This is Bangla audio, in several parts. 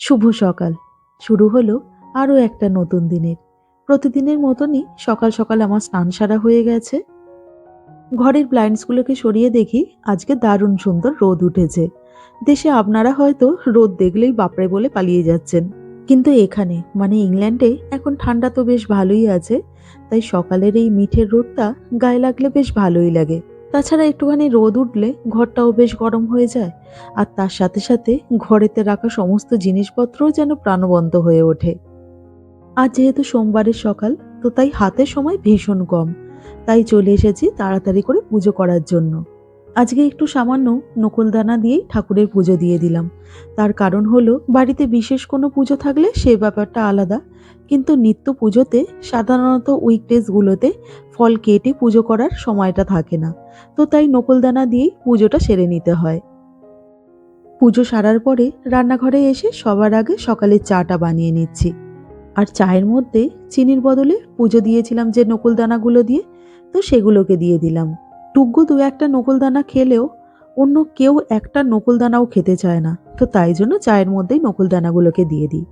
শুভ সকাল। শুরু হলো আরও একটা নতুন দিনের। প্রতিদিনের মতনই সকাল সকাল আমার স্নান সারা হয়ে গেছে। ঘরের ব্লাইন্ডসগুলোকে সরিয়ে দেখি আজকে দারুণ সুন্দর রোদ উঠেছে। দেশে আপনারা হয়তো রোদ দেখলেই বাপরে বলে পালিয়ে যাচ্ছেন। কিন্তু এখানে মানে ইংল্যান্ডে, এখন ঠান্ডা তো বেশ ভালোই আছে। তাই সকালের এই মিঠের রোদটা গায়ে লাগলে বেশ ভালোই লাগে। তাছাড়া একটুখানি রোদ উঠলে ঘরটাও বেশ গরম হয়ে যায়, আর তার সাথে সাথে ঘরেতে রাখা সমস্ত জিনিসপত্রও যেন প্রাণবন্ত হয়ে ওঠে। আর যেহেতু সোমবারের সকাল, তো তাই হাতে সময় ভীষণ কম, তাই চলে এসেছি তাড়াতাড়ি করে পুজো করার জন্য। আজকে একটু সামান্য নকলদানা দিয়েই ঠাকুরের পুজো দিয়ে দিলাম। তার কারণ হলো, বাড়িতে বিশেষ কোনো পুজো থাকলে সে ব্যাপারটা আলাদা। কিন্তু নিত্য পুজোতে সাধারণত উইকডেজগুলোতে ফল কেটে পুজো করার সময়টা থাকে না। তো তাই নকলদানা দিয়েই পুজোটা সেরে নিতে হয়। পুজো সারার পরে রান্নাঘরে এসে সবার আগে সকালের চাটা বানিয়ে নিচ্ছি। আর চায়ের মধ্যে চিনির বদলে পুজো দিয়েছিলাম যে নকুলদানাগুলো দিয়ে, তো সেগুলোকে দিয়ে দিলাম। টুগ্গু দু একটা নকুলদানা খেলেও অন্য কেউ একটা নকুলদানাও খেতে চায় না। তো তাই জন্য চায়ের মধ্যেই নকুলদানাগুলোকে দিয়ে দিই।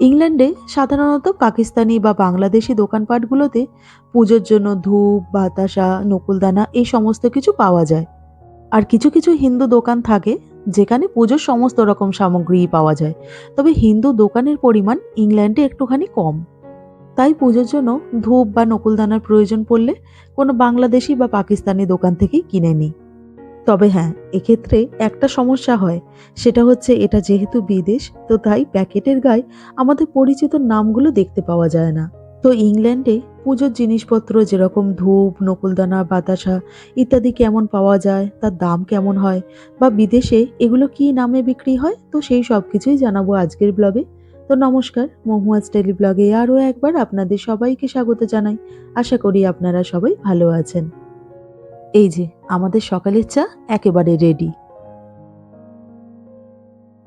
ইংল্যান্ডে সাধারণত পাকিস্তানি বা বাংলাদেশি দোকানপাটগুলোতে পুজোর জন্য ধূপ, বাতাসা, নকুলদানা এই সমস্ত কিছু পাওয়া যায়। আর কিছু কিছু হিন্দু দোকান থাকে যেখানে পুজোর সমস্ত রকম সামগ্রী পাওয়া যায়। তবে হিন্দু দোকানের পরিমাণ ইংল্যান্ডে একটুখানি কম। তাই পুজোর জন্য ধূপ বা নকুলদানার প্রয়োজন পড়লে কোনো বাংলাদেশি বা পাকিস্তানি দোকান থেকেই কিনে নিই। তবে হ্যাঁ এক্ষেত্রে একটা সমস্যা হয়, সেটা হচ্ছে এটা যেহেতু বিদেশ, তো তাই প্যাকেটের গায়ে আমাদের পরিচিত নামগুলো দেখতে পাওয়া যায় না। তো ইংল্যান্ডে পুজোর জিনিসপত্র যেরকম ধূপ, নকুলদানা, বাতাসা ইত্যাদি কেমন পাওয়া যায়, তার দাম কেমন হয় বা বিদেশে এগুলো কি নামে বিক্রি হয়, তো সেই সব কিছুই জানাব আজকের ব্লগে। তো নমস্কার মহুয়াজ টেলি ব্লগে আরও একবার আপনাদের সবাইকে স্বাগত জানাই। আশা করি আপনারা সবাই ভালো আছেন। এই যে, আমাদের সকালের চা একেবারে রেডি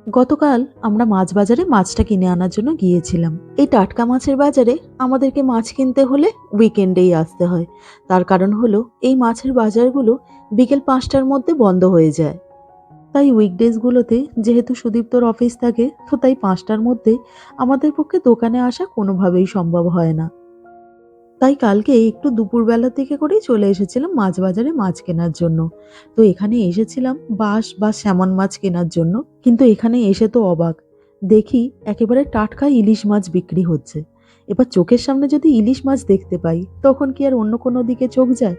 গতকাল আমরা মাছ বাজারে মাছটা কিনে আনার জন্য গিয়েছিলাম। এই টাটকা মাছের বাজারে আমাদেরকে মাছ কিনতে হলে উইকেন্ডেই আসতে হয়। তার কারণ হলো, এই মাছের বাজারগুলো বিকেল পাঁচটার মধ্যে বন্ধ হয়ে যায়। তাই উইকডেজগুলোতে যেহেতু সুদীপ্তর অফিস থাকে, তো তাই পাঁচটার মধ্যে আমাদের পক্ষে দোকানে আসা কোনোভাবেই সম্ভব হয় না। তাই কালকে একটু দুপুরবেলার দিকে করেই চলে এসেছিলাম মাছ বাজারে মাছ কেনার জন্য। তো এখানে এসেছিলাম বাঁশ বা স্যামন মাছ কেনার জন্য। কিন্তু এখানে এসে তো অবাক। দেখি একেবারে টাটকা ইলিশ মাছ বিক্রি হচ্ছে। এবার চোখের সামনে যদি ইলিশ মাছ দেখতে পাই, তখন কি আর অন্য কোনো দিকে চোখ যায়?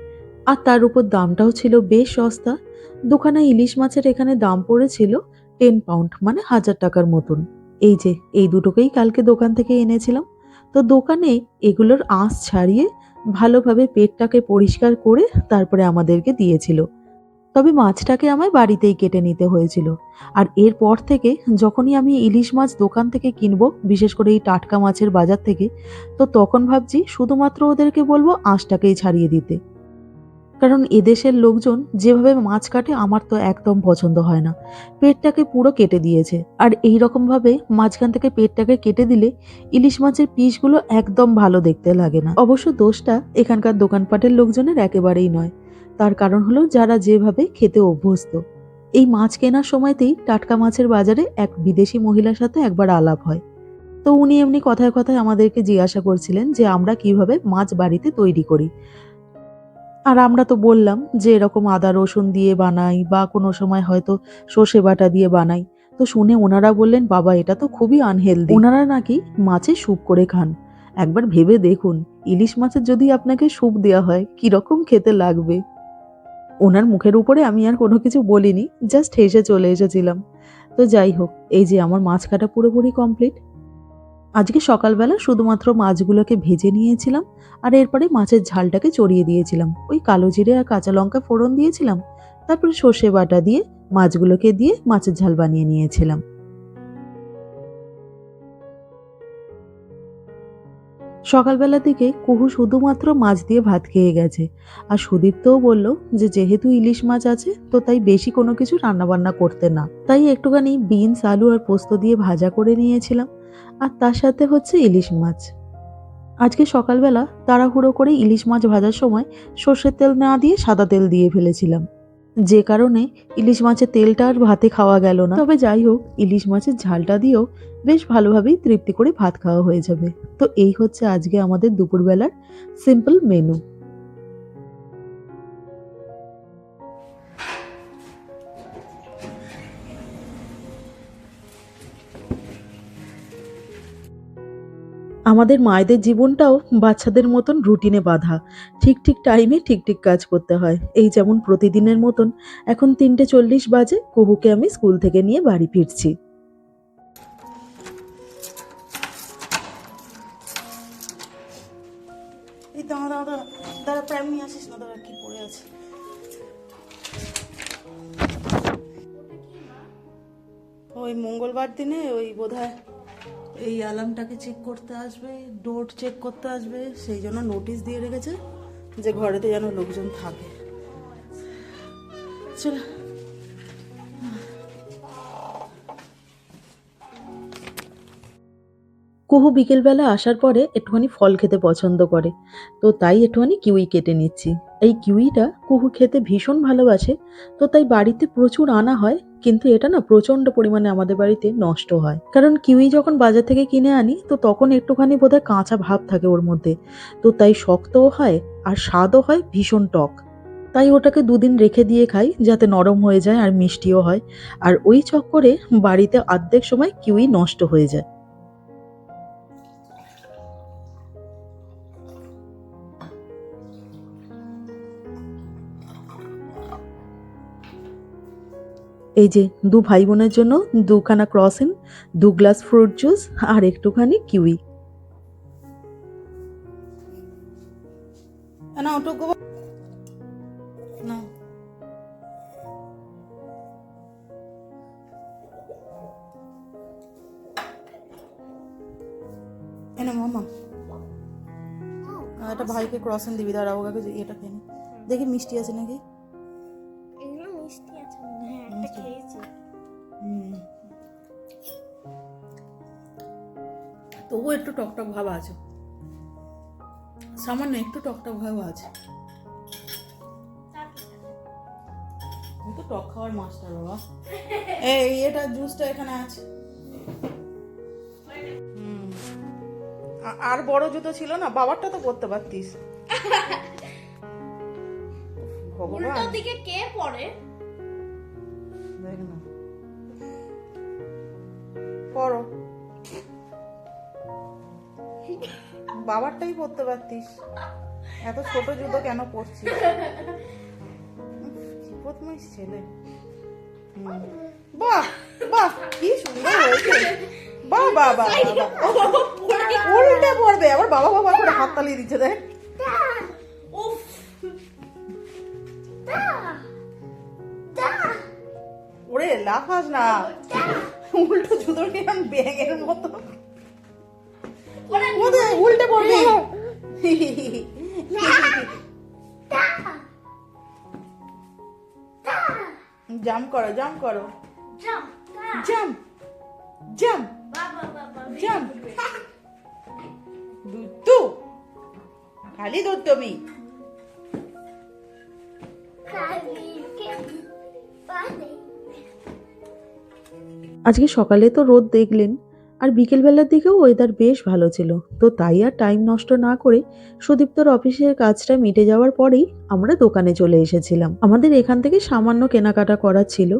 আর তার উপর দামটাও ছিল বেশ সস্তা। দুখানা ইলিশ মাছের এখানে দাম পড়েছিল টেন পাউন্ড মানে হাজার টাকার মতন। এই যে, এই দুটোকেই কালকে দোকান থেকে এনেছিলাম। তো দোকানে এগুলোর আঁশ ছাড়িয়ে ভালোভাবে পেটটাকে পরিষ্কার করে তারপরে আমাদেরকে দিয়েছিল। তবে মাছটাকে আমায় বাড়িতেই কেটে নিতে হয়েছিল। আর এরপর থেকে যখনই আমি ইলিশ মাছ দোকান থেকে কিনবো, বিশেষ করে এই টাটকা মাছের বাজার থেকে, তো তখন ভাবছি শুধুমাত্র ওদেরকে বলব আঁশটাকেই ছাড়িয়ে দিতে। কারণ এদেশের লোকজন যেভাবে মাছ কাটে, আমার তো একদম পছন্দ হয় না। পেটটাকে পুরো কেটে দিয়েছে। আর এই রকমভাবে মাঝখান থেকে পেটটাকে কেটে দিলে ইলিশ মাছের পিসগুলো একদম ভালো দেখতে লাগে না। অবশ্য দোষটা এখানকার দোকানপাটের লোকজনের একেবারেই নয়। তার কারণ হলো যারা যেভাবে খেতে অভ্যস্ত। এই মাছ কেনার সময়তেই টাটকা মাছের বাজারে এক বিদেশি মহিলার সাথে একবার আলাপ হয়। তো উনি এমনি কথায় কথায় আমাদেরকে জিজ্ঞাসা করছিলেন যে আমরা কীভাবে মাছ বাড়িতে তৈরি করি। আর আমরা তো বললাম যে এরকম আদা রসুন দিয়ে বানাই বা কোনো সময় হয়তো সর্ষে বাটা দিয়ে বানাই। তো শুনে ওনারা বললেন, বাবা, এটা তো খুবই আনহেলদি ওনারা নাকি মাছে স্যুপ করে খান। একবার ভেবে দেখুন, ইলিশ মাছের যদি আপনাকে স্যুপ দেওয়া হয়, কীরকম খেতে লাগবে? ওনার মুখের উপরে আমি আর কোনো কিছু বলিনি জাস্ট হেসে চলে এসেছিলাম। তো যাই হোক, এই যে আমার মাছ কাটা পুরোপুরি কমপ্লিট আজকে সকালবেলা শুধুমাত্র মাছগুলোকে ভেজে নিয়েছিলাম আর এরপরে মাছের ঝালটাকে চড়িয়ে দিয়েছিলাম। ওই কালো জিরে আর কাঁচা লঙ্কা ফোড়ন দিয়েছিলাম, তারপরে সর্ষে বাটা দিয়ে মাছগুলোকে দিয়ে মাছের ঝাল বানিয়ে নিয়েছিলাম। সকালবেলা থেকে কুহু শুধুমাত্র মাছ দিয়ে ভাত খেয়ে গেছে আর সুদীপ্তও বলল যে যেহেতু ইলিশ মাছ আছে, তো তাই বেশি কোনো কিছু রান্নাবান্না করতে না। তাই একটুখানি বিনস, আলু আর পোস্ত দিয়ে ভাজা করে নিয়েছিলাম। আর তার সাথে হচ্ছে ইলিশ মাছ। আজকে সকালবেলা তাড়াহুড়ো করে ইলিশ মাছ ভাজার সময় সর্ষের তেল না দিয়ে সাদা তেল দিয়ে ফেলেছিলাম। যে কারণে ইলিশ মাছের তেলটা আর ভাতে খাওয়া গেল না। তবে যাই হোক, ইলিশ মাছের ঝালটা দিয়েও বেশ ভালোভাবেই তৃপ্তি করে ভাত খাওয়া হয়ে যাবে। তো এই হচ্ছে আজকে আমাদের দুপুরবেলার সিম্পল মেনু আমাদের মায়েদের জীবনটাও বাচ্চাদের মতন রুটিনে বাঁধা। ঠিক ঠিক টাইমে ঠিক ঠিক কাজ করতে হয়। এই যেমন প্রতিদিনের মতন এখন তিনটে চল্লিশ বাজে, কুহুকে আমি স্কুল থেকে নিয়ে বাড়ি ফিরছি। ওই মঙ্গলবার দিনে ওই বোধহয় এই অ্যালার্মটাকে চেক করতে আসবে ডোর চেক করতে আসবে, সেই জন্য নোটিশ দিয়ে রেখেছে যে ঘরেতে যেন লোকজন থাকে। চল। কুহু বিকেলবেলা আসার পরে একটুখানি ফল খেতে পছন্দ করে। তো তাই একটুখানি কিউই কেটে নিচ্ছি। এই কিউইটা কুহু খেতে ভীষণ ভালোবাসে, তো তাই বাড়িতে প্রচুর আনা হয় কিন্তু এটা না প্রচণ্ড পরিমাণে আমাদের বাড়িতে নষ্ট হয়। কারণ কিউই যখন বাজার থেকে কিনে আনি, তো তখন একটুখানি বোধহয় কাঁচা ভাব থাকে ওর মধ্যে। তো তাই শক্তও হয় আর স্বাদও হয় ভীষণ টক। তাই ওটাকে দুদিন রেখে দিয়ে খাই, যাতে নরম হয়ে যায় আর মিষ্টিও হয়। আর ওই চক্করে বাড়িতে অর্ধেক সময় কিউই নষ্ট হয়ে যায়। এই যে দু ভাই বোনের জন্য দুখানা ক্রসিন দু গ্লাস ফ্রুট জুস আর একটুখানি কিউই না ওটুকু না। এনে মামা। একটা ভাইকে ক্রসিং দিবি দাঁড়া ওকে এটা খেয়ে দেখি মিষ্টি আছে নাকি? টকটক ভাব আছে। সামান্য একটু টকটক ভাব আছে। তো টক খাওয়ার মাস্টার বাবা। এই এটা জুসটা এখানে আছে। আর বড় জুতো ছিল না? বাবারটা তো করতে পারতিস। ভগবান। দিকে কে পড়ে দেখ না। পড়ো বাবারটাই পড়তে পারতিস। এত ছোট জুতো কেন পড়ছিস উফ, বদমাইশ ছেলে। বাহ বাহ কি সুন্দর হয়েছে। বাহ বাহ বাহ। উল্টে পড়বে আবার বাবা বাবা করে হাত তালিয়ে দিচ্ছে দেখ। ওরে লাফাস না। উল্টো জুতো কেমন ব্যাঙের মতো। উল্টে পড়বি। জাম্প করো জাম্প করো। জাম্প জাম্প জাম্প বাবা বাবা জাম্প। দুত্তু খালি দুত্তমি খালি কে পারে? আজকে সকালে তো রোদ দেখলেন আর বিকেলবেলার দিকেও ওয়েদার বেশ ভালো ছিল। তো তাই আর টাইম নষ্ট না করে সুদীপ্তর অফিসের কাজটা মিটে যাওয়ার পরেই আমরা দোকানে চলে এসেছিলাম। আমাদের এখান থেকে সামান্য কেনাকাটা করার ছিল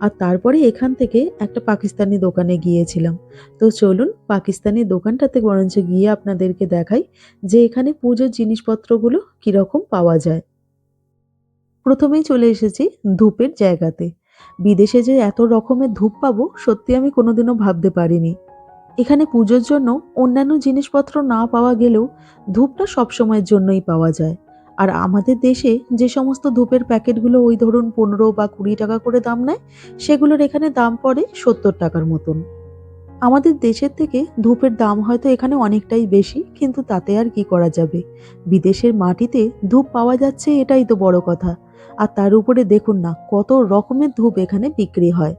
আর তারপরে এখান থেকে একটা পাকিস্তানি দোকানে গিয়েছিলাম। তো চলুন পাকিস্তানি দোকানটাতে বরঞ্চ গিয়ে আপনাদেরকে দেখাই যে এখানে পুজোর জিনিসপত্রগুলো কীরকম পাওয়া যায়। প্রথমেই চলে এসেছি ধূপের জায়গাতে। বিদেশে যে এত রকমের ধূপ পাবো সত্যি আমি কোনোদিনও ভাবতে পারিনি। এখানে পুজোর জন্য অন্যান্য জিনিসপত্র না পাওয়া গেলেও ধূপটা সবসময়ের জন্যই পাওয়া যায়। আর আমাদের দেশে যে সমস্ত ধূপের প্যাকেটগুলো ওই ধরুন পনেরো বা কুড়ি টাকা করে দাম নেয়, সেগুলোর এখানে দাম পড়ে সত্তর টাকার মতন। আমাদের দেশের থেকে ধূপের দাম হয়তো এখানে অনেকটাই বেশি, কিন্তু তাতে আর কি করা যাবে? বিদেশের মাটিতে ধূপ পাওয়া যাচ্ছে এটাই তো বড় কথা। আর তার উপরে দেখুন না, কত রকমের ধূপ এখানে বিক্রি হয়।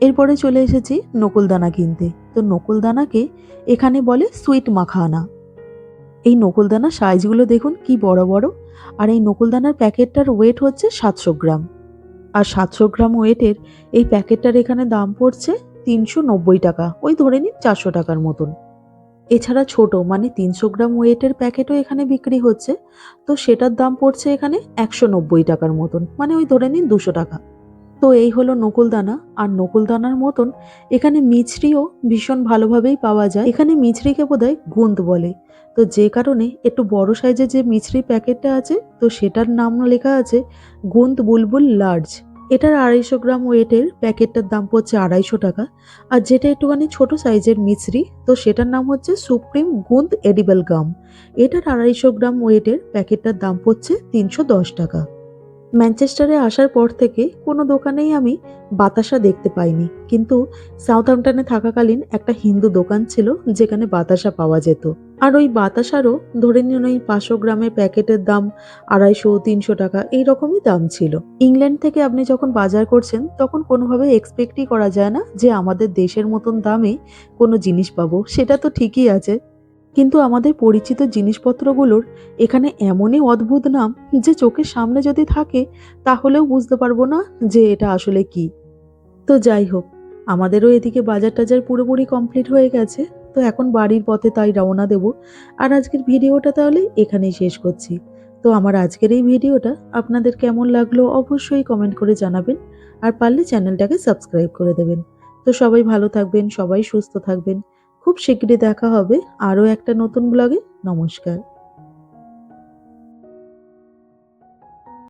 এরপরে চলে এসেছি নকুলদানা কিনতে। তো নকুলদানাকে এখানে বলে সুইট মাখানা এই নকুলদানার সাইজগুলো দেখুন কি বড় বড়। আর এই নকুলদানার প্যাকেটটার ওয়েট হচ্ছে সাতশো গ্রাম। আর সাতশো গ্রাম ওয়েটের এই প্যাকেটটার এখানে দাম পড়ছে তিনশো নব্বই টাকা। ওই ধরে নিন চারশো টাকার মতন। এছাড়া ছোট মানে তিনশো গ্রাম ওয়েটের প্যাকেটও এখানে বিক্রি হচ্ছে। তো সেটার দাম পড়ছে এখানে একশো নব্বই টাকার মতন। মানে ওই ধরে নিন দুশো টাকা। তো এই হলো নকুলদানা। আর নকুলদানার মতন এখানে মিছরিও ভীষণ ভালোভাবেই পাওয়া যায়। এখানে মিছরিকে বোধহয় গুন্ত বলে। তো যে কারণে একটু বড় সাইজের যে মিছরি প্যাকেটটা আছে, তো সেটার নাম লেখা আছে গুন্ত বুলবুল লার্জ। এটার আড়াইশো গ্রাম ওয়েটের প্যাকেটটার দাম পড়ছে আড়াইশো টাকা। আর যেটা একটুখানি ছোট সাইজের মিছরি, তো সেটার নাম হচ্ছে সুপ্রিম গুন্ত এডিবল গাম। এটার আড়াইশো গ্রাম ওয়েটের প্যাকেটটার দাম পড়ছে তিনশো দশ টাকা। ম্যানচেস্টারে আসার পর থেকে কোনো দোকানেই আমি বাতাসা দেখতে পাইনি। কিন্তু সাউথহ্যাম্পটনে থাকাকালীন একটা হিন্দু দোকান ছিল যেখানে বাতাসা পাওয়া যেত। আর ওই বাতাসারও ধরে নিন ওই পাঁচশো গ্রামের প্যাকেটের দাম আড়াইশো, তিনশো টাকা এই রকমই দাম ছিল। ইংল্যান্ড থেকে আপনি যখন বাজার করছেন, তখন কোনোভাবে এক্সপেক্টই করা যায় না যে আমাদের দেশের মতন দামে কোনো জিনিস পাবো। সেটা তো ঠিকই আছে। কিন্তু আমাদের পরিচিত জিনিসপত্রগুলোর এখানে এমনই অদ্ভুত নাম যে চোখের সামনে যদি থাকে, তাহলেও বুঝতে পারব না যে এটা আসলে কি। তো যাই হোক, আমাদেরও এদিকে বাজার টাজার পুরোপুরি কমপ্লিট হয়ে গেছে। তো এখন বাড়ির পথে তাই রওনা দেব। আর আজকের ভিডিওটা তাহলে এখানেই শেষ করছি। তো আমার আজকের এই ভিডিওটা আপনাদের কেমন লাগল অবশ্যই কমেন্ট করে জানাবেন। আর পারলে চ্যানেলটাকে সাবস্ক্রাইব করে দেবেন। তো সবাই ভালো থাকবেন, সবাই সুস্থ থাকবেন। খুব শীঘ্রই দেখা হবে। আরও একটা নতুন ব্লগে নমস্কার।